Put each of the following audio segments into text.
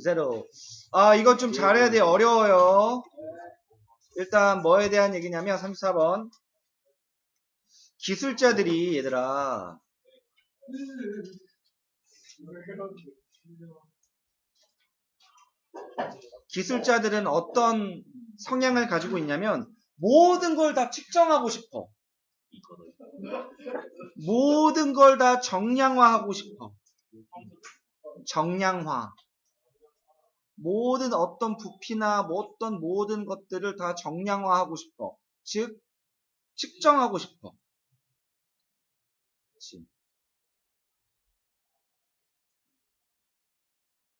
zero. 아, 이거 좀 잘해야 돼요. 어려워요. 일단 뭐에 대한 얘기냐면 34번. 기술자들이 얘들아 기술자들은 어떤 성향을 가지고 있냐면 모든 걸 다 측정하고 싶어. 모든 걸 다 정량화하고 싶어. 정량화. 모든 어떤 부피나 뭐 어떤 모든 것들을 다 정량화하고 싶어. 즉, 측정하고 싶어. 그치.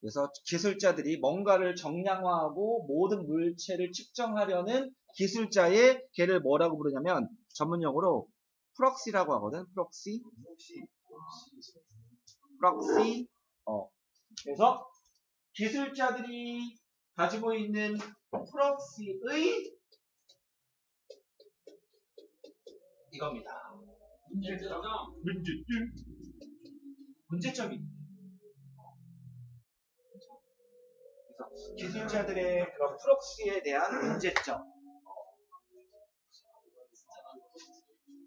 그래서 기술자들이 뭔가를 정량화하고 모든 물체를 측정하려는 기술자의 걔를 뭐라고 부르냐면 전문용어로 프록시라고 하거든. 프록시. 프록시. 어. 그래서 기술자들이 가지고 있는 프록시의 이겁니다. 문제점. 문제점이. 그래서 기술자들의 그런 프록시에 대한 문제점.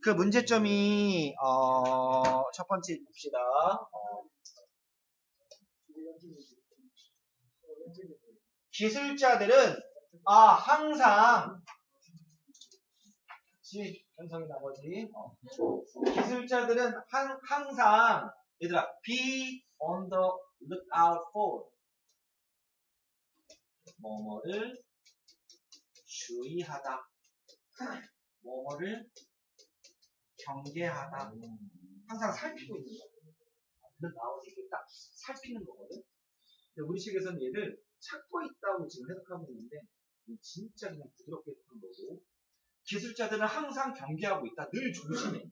그 문제점이 어, 첫 번째 봅시다. 어, 기술자들은 아 항상 지 현성이 나머지. 어. 기술자들은 한, 항상 얘들아 be on the lookout for. 뭐뭐를 주의하다. 뭐뭐를 경계하다. 항상 살피고 있는 거야 이런 나오지 이게 딱 살피는 거거든. 근데 우리 식에서는 얘를 찾고 있다고 지금 해석하고 있는데 진짜 그냥 부드럽게 해석한 거고 기술자들은 항상 경계하고 있다. 늘 조심해.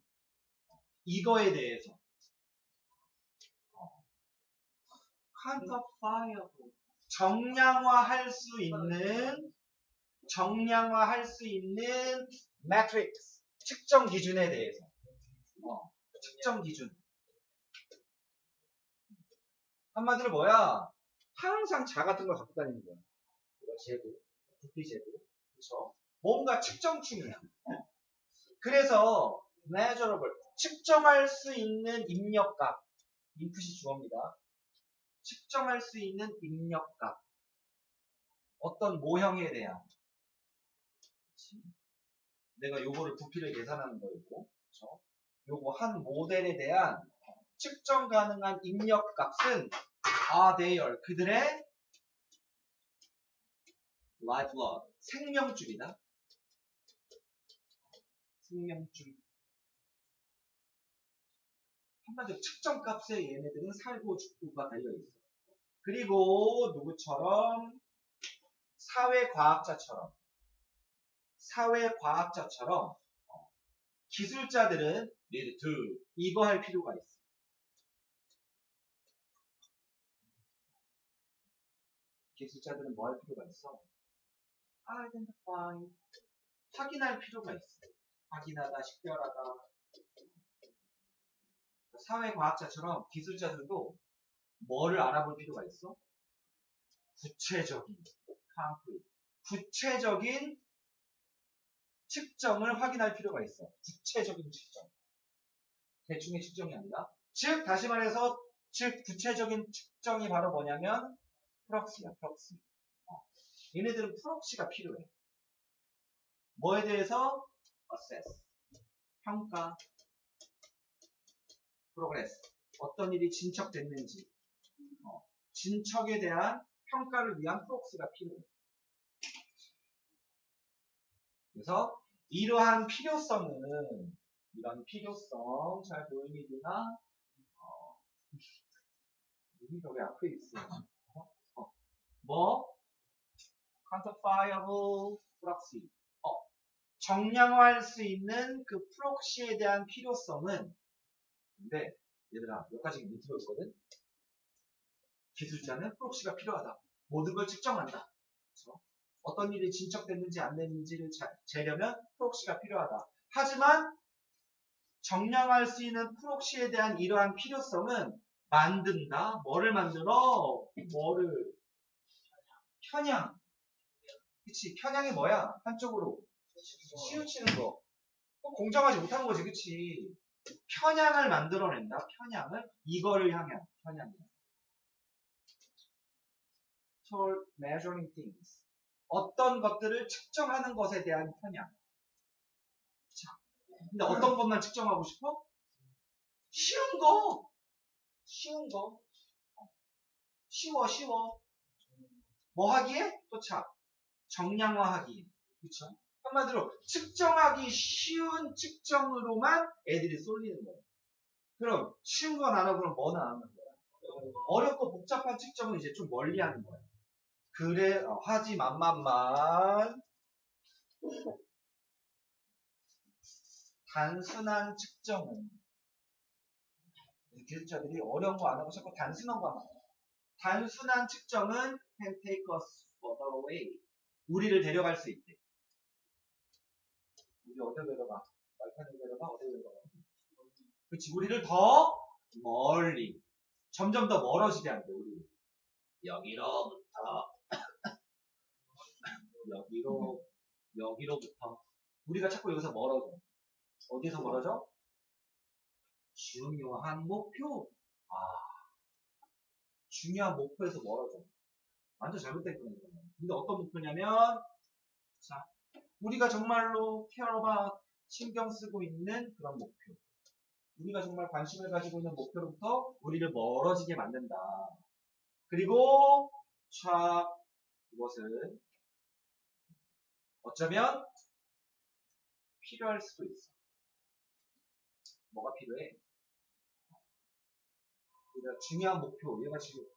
이거에 대해서. quantifiable 정량화할 수 있는 정량화할 수 있는 metrics 측정 기준에 대해서. 어, 측정 기준. 한마디로 뭐야 항상 자 같은 걸 갖고 다니는 거야. 이거 재고 부피 재고 그렇죠? 뭔가 측정충이야. 그래서 measurable 측정할 수 있는 입력값. 인풋이 주어입니다. 측정할 수 있는 입력값. 어떤 모형에 대한. 내가 요거를 부피를 계산하는 거이고, 그쵸? 요거 한 모델에 대한 측정 가능한 입력값은 are their 그들의 lifelog 생명줄이다. 생명줄. 한마디로 측정값에 얘네들은 살고 죽고가 달려있어. 그리고 누구처럼 사회과학자처럼 사회과학자처럼 어, 기술자들은 need to 이거 할 필요가 있어. 기술자들은 뭐 할 필요가 있어? identify 확인할 필요가 있어. 확인하다, 식별하다, 사회과학자처럼 기술자들도 뭐를 알아볼 필요가 있어? 구체적인, concrete, 구체적인 측정을 확인할 필요가 있어. 구체적인 측정. 대충의 측정이 아니라. 즉, 다시 말해서, 즉, 구체적인 측정이 바로 뭐냐면, 프록시야, 프록시. 어. 얘네들은 프록시가 필요해. 뭐에 대해서? assess. 평가. 프로그레스. 어떤 일이 진척됐는지. 어, 진척에 대한 평가를 위한 프록스가 필요해. 그래서 이러한 필요성은 이런 필요성 잘 보이니까 어, 여기가 왜 앞에 있어? 어? 어. 뭐? quantifiable proxy. 어, 정량화할 수 있는 그 프록시에 대한 필요성은 근데 얘들아 여기까지 밑으로 있거든 기술자는 프록시가 필요하다 모든 걸 측정한다 그렇죠? 어떤 일이 진척됐는지 안 됐는지를 자- 재려면 프록시가 필요하다 하지만 정량할 수 있는 프록시에 대한 이러한 필요성은 만든다 뭐를 만들어 뭐를 편향. 그치? 편향이 뭐야? 한쪽으로 치우치는 거. 그거 공정하지 못한 거지, 그치? 편향을 만들어낸다. 편향을 이거를 향한 편향이야. toward measuring things. 어떤 것들을 측정하는 것에 대한 편향. 자, 근데 어떤 것만 측정하고 싶어? 쉬운 거. 쉬운 거. 쉬워, 쉬워. 뭐 하기에? 또 참. 정량화하기. 그쵸? 한마디로 측정하기 쉬운 측정으로만 애들이 쏠리는 거예요. 그럼 쉬운 건 안 하고 그럼 뭐는 안 하는 거야? 어렵고 복잡한 측정은 이제 좀 멀리 하는 거야. 그래, 어, 하지 만만만 단순한 측정은 기술자들이 어려운 거 안 하고 자꾸 단순한 거만 해요. 단순한 측정은 can take us further away. 우리를 데려갈 수 있대. 우리 어디로 데려가? 말판으로 데려가? 어디로 데려가? 그치, 우리를 더 멀리. 점점 더 멀어지게 한대, 우리. 여기로부터. 여기로, 여기로부터. 우리가 자꾸 여기서 멀어져. 어디서 멀어져? 중요한 목표. 아. 중요한 목표에서 멀어져. 완전. 이거는. 근데 어떤 목표냐면, 자, 우리가 정말로 케어바 신경 쓰고 있는 그런 목표. 우리가 정말 관심을 가지고 있는 목표로부터 우리를 멀어지게 만든다. 그리고, 자, 이것은 어쩌면 필요할 수도 있어. 뭐가 필요해? 우리가 중요한 목표, 얘가 지금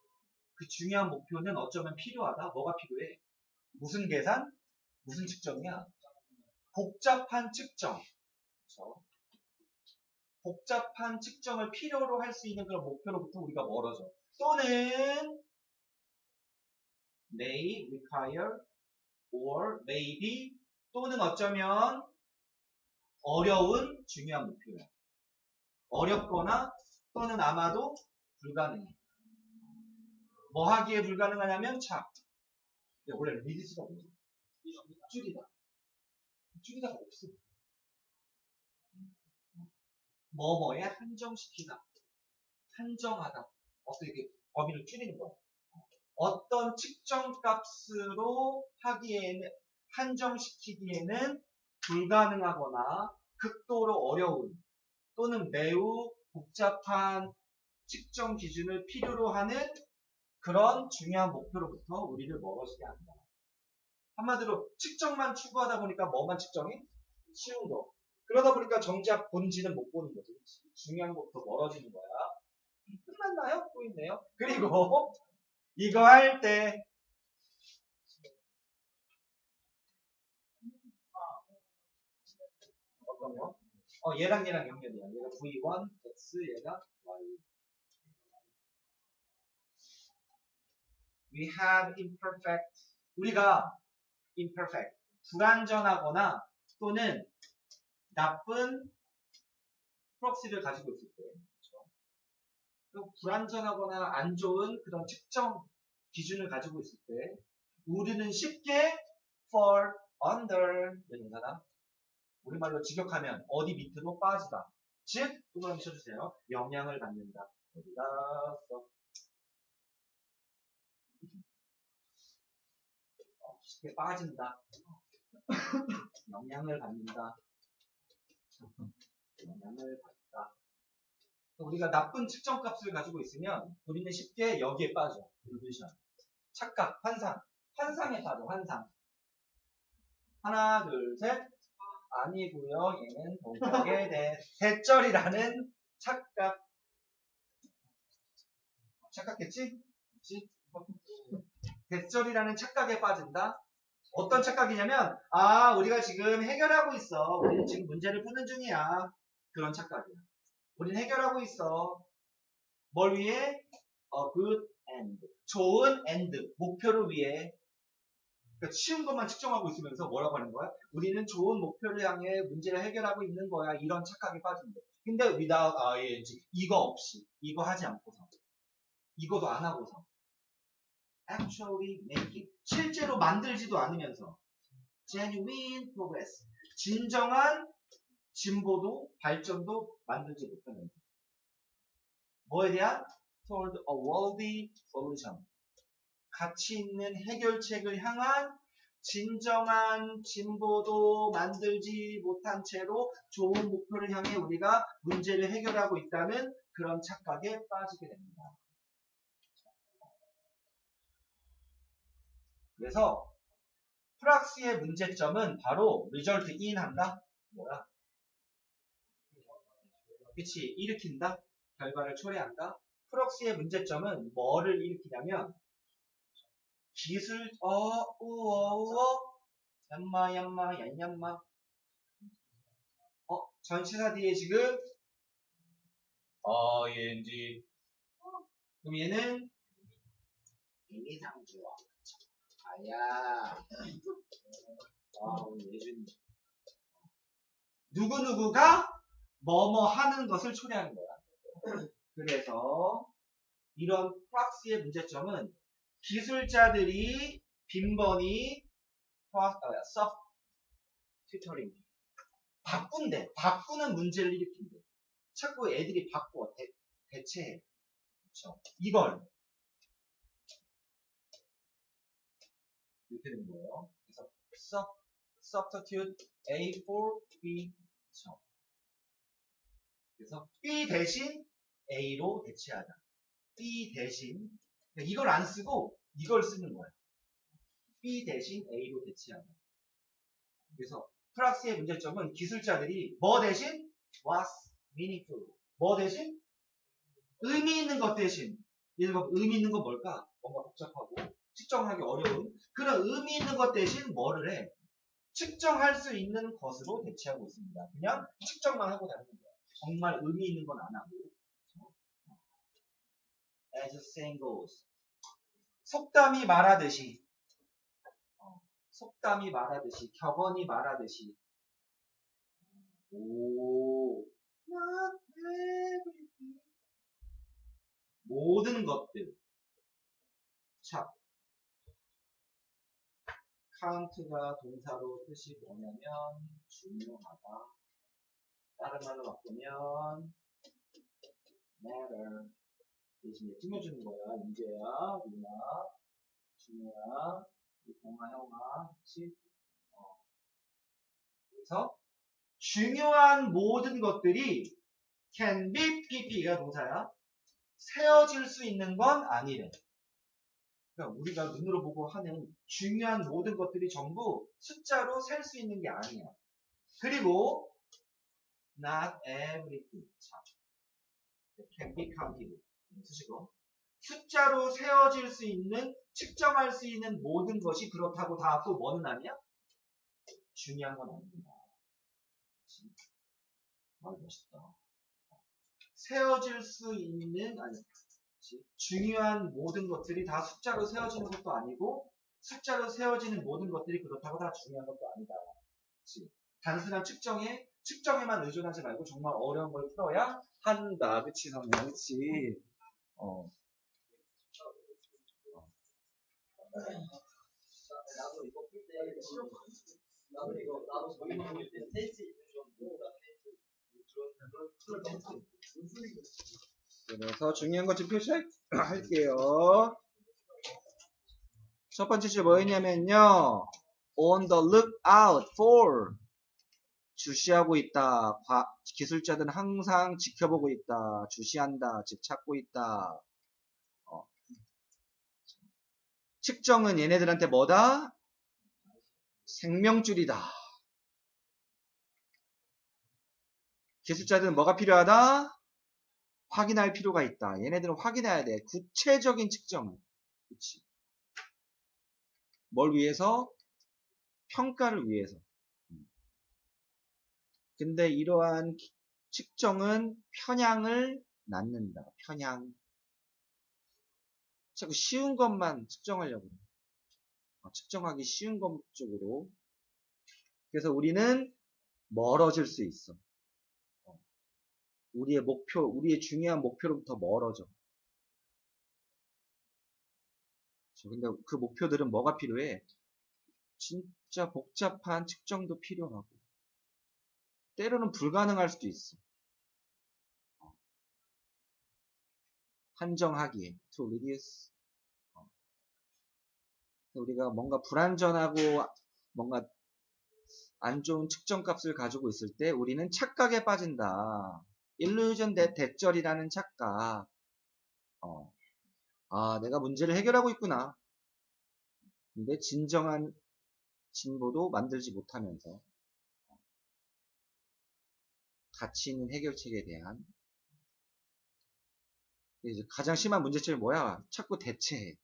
그 중요한 목표는 어쩌면 필요하다. 뭐가 필요해? 무슨 계산? 무슨 측정이야? 복잡한 측정. 그렇죠? 복잡한 측정을 필요로 할 수 있는 그런 목표로부터 우리가 멀어져. 또는 may require or maybe 또는 어쩌면 어려운 중요한 목표야. 어렵거나 또는 아마도 불가능해. 뭐 하기에 불가능하냐면 차. 근데 원래 리디스가 뭐야? 줄이다. 줄이다가 없어. 뭐뭐에 한정시키다. 한정하다. 어떻게 범위를 줄이는 거야. 어떤 측정 값으로 하기에는 한정시키기에는 불가능하거나 극도로 어려운 또는 매우 복잡한 측정 기준을 필요로 하는 그런 중요한 목표로부터 우리를 멀어지게 한다. 한마디로 측정만 추구하다 보니까 뭐만 측정해? 쉬운 거. 그러다 보니까 정작 본질은 못 보는 거지. 중요한 것부터 멀어지는 거야. 끝났나요? 또 있네요. 그리고 이거 할 때 어떤 거? 어, 얘랑 얘랑 연결이야. 얘가 V1, X, 얘가 Y. We have imperfect. 우리가 imperfect. 불완전하거나 또는 나쁜 프록시를 가지고 있을 때. 그렇죠? 불완전하거나 안 좋은 그런 측정 기준을 가지고 있을 때 우리는 쉽게 fall under 이런 우리말로 직역하면 어디 밑으로 빠지다. 즉, 동그라미 쳐주세요. 영향을 받는다. 어디다 써? 어, 쉽게 빠진다. 영향을 받는다. 영향을 받다. 우리가 나쁜 측정 값을 가지고 있으면 우리는 쉽게 여기에 빠져. illusion. 착각, 환상. 환상에 빠져, 환상. 하나, 둘, 셋. 아니고요. 얘는 동격에 대 대절이라는 착각. 착각했지? 그치? 대절이라는 착각에 빠진다. 어떤 착각이냐면, 아, 우리가 지금 해결하고 있어. 우리는 지금 문제를 푸는 중이야. 그런 착각이야. 우리는 해결하고 있어. 뭘 위해? A good end. 좋은 end. 목표를 위해. 그러니까 쉬운 것만 측정하고 있으면서 뭐라고 하는 거야? 우리는 좋은 목표를 향해 문제를 해결하고 있는 거야. 이런 착각에 빠진 거. 근데 without ing. 이거 없이. 이거 하지 않고서. 이거도 안 하고서. Actually making 실제로 만들지도 않으면서 genuine progress 진정한 진보도 발전도 만들지 못하면서 뭐에 대한? Toward a worthy solution. 가치 있는 해결책을 향한 진정한 진보도 만들지 못한 채로 좋은 목표를 향해 우리가 문제를 해결하고 있다는 그런 착각에 빠지게 됩니다. 그래서 프락스의 문제점은 바로 result in 한다? 뭐야? 그치, 일으킨다? 결과를 초래한다? 프락스의 문제점은 뭐를 일으키냐면 기술, 어, 우 어, 우 어, 얌마, 얌마, 얀얌마. 어, 전치사 뒤에 지금, 어, ing. 그럼 얘는 의미상주어. 아야. 와, 오늘 예준이. 누구누구가 뭐뭐 하는 것을 초래하는 거야. 그래서 이런 프락스의 문제점은 기술자들이 빈번히 서브 튜터링 바꾼대 바꾸는 문제를 일으킨대 자꾸 애들이 바꿔 대, 대체해 그쵸 이걸 이렇게 되는 거예요. 그래서 sub, substitute A for B 그쵸 그래서 B 대신 A로 대체하다. B 대신 그러니까 이걸 안 쓰고 이걸 쓰는 거야. B 대신 A로 대체하다. 그래서 프락스의 문제점은 기술자들이 뭐 대신? What's meaningful? 뭐 대신? 의미 있는 것 대신. 예를 들어 의미 있는 건 뭘까? 뭔가 복잡하고 측정하기 어려운 그런 의미 있는 것 대신 뭐를 해? 측정할 수 있는 것으로 대체하고 있습니다. 그냥 측정만 하고 다니는 거야. 정말 의미 있는 건 안 하고. as the saying goes. 속담이 말하듯이, 어, 속담이 말하듯이, 격언이 말하듯이, 오. 모든 것들. 자, count가 동사로 뜻이 뭐냐면, 중요하다. 다른 말로 바꾸면, matter. 대신에 꾸며주는 거야. 인재야, 유나, 준호야, 동아, 형아, 그치? 어. 그래서 중요한 모든 것들이 can be pp가 동사야. 세어질 수 있는 건 아니래. 그러니까 우리가 눈으로 보고 하는 중요한 모든 것들이 전부 숫자로 셀 수 있는 게 아니야. 그리고 not everything. 자, can be counted. 쓰시고 숫자로 세워질 수 있는 측정할 수 있는 모든 것이 그렇다고 다 또 뭐는 아니야? 중요한 건 아닙니다. 말 멋있다. 세워질 수 있는 아니? 중요한 모든 것들이 다 숫자로 세워지는 것도 아니고 숫자로 세워지는 모든 것들이 그렇다고 다 중요한 것도 아니다. 그치? 단순한 측정에 측정에만 의존하지 말고 정말 어려운 걸 풀어야 한다. 그치 성현 그치? 어. 나도 이거 풀때 시험 나도 이거 나도 저희 모임 때 테스트 좀 뭐가 테스트 그런 그런 테스트 그래서 중요한 것 좀 표시할게요. 첫 번째 줄 뭐였냐면요. on the lookout for 주시하고 있다. 과- 기술자들은 항상 지켜보고 있다. 주시한다. 즉 찾고 있다. 어. 측정은 얘네들한테 뭐다? 생명줄이다. 기술자들은 뭐가 필요하다? 확인할 필요가 있다. 얘네들은 확인해야 돼. 구체적인 측정을. 그치. 뭘 위해서? 평가를 위해서. 음. 근데 이러한 기- 측정은 편향을 낳는다. 편향. 자꾸 쉬운 것만 측정하려고 그래. 어, 측정하기 쉬운 것 쪽으로. 그래서 우리는 멀어질 수 있어. 어. 우리의 목표, 우리의 중요한 목표로부터 멀어져. 그렇죠. 근데 그 목표들은 뭐가 필요해? 진짜 복잡한 측정도 필요하고 때로는 불가능할 수도 있어. 어. 한정하기에 to reduce 어. 우리가 뭔가 불완전하고 뭔가 안 좋은 측정 값을 가지고 있을 때 우리는 착각에 빠진다. 일루전 대 대절이라는 착각. 어. 아, 내가 문제를 해결하고 있구나. 근데 진정한 진보도 만들지 못하면서 가치 있는 해결책에 대한 이제 가장 심한 문제점이 뭐야? 자꾸 대체해.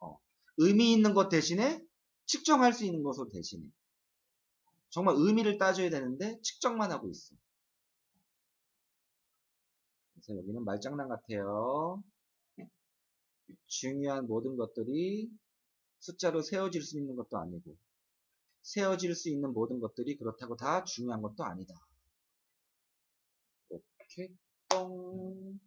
어. 의미 있는 것 대신에 측정할 수 있는 것으로 대신해. 정말 의미를 따져야 되는데 측정만 하고 있어. 그래서 여기는 말장난 같아요. 중요한 모든 것들이 숫자로 세워질 수 있는 것도 아니고 세워질 수 있는 모든 것들이 그렇다고 다 중요한 것도 아니다. 오케이. 똥.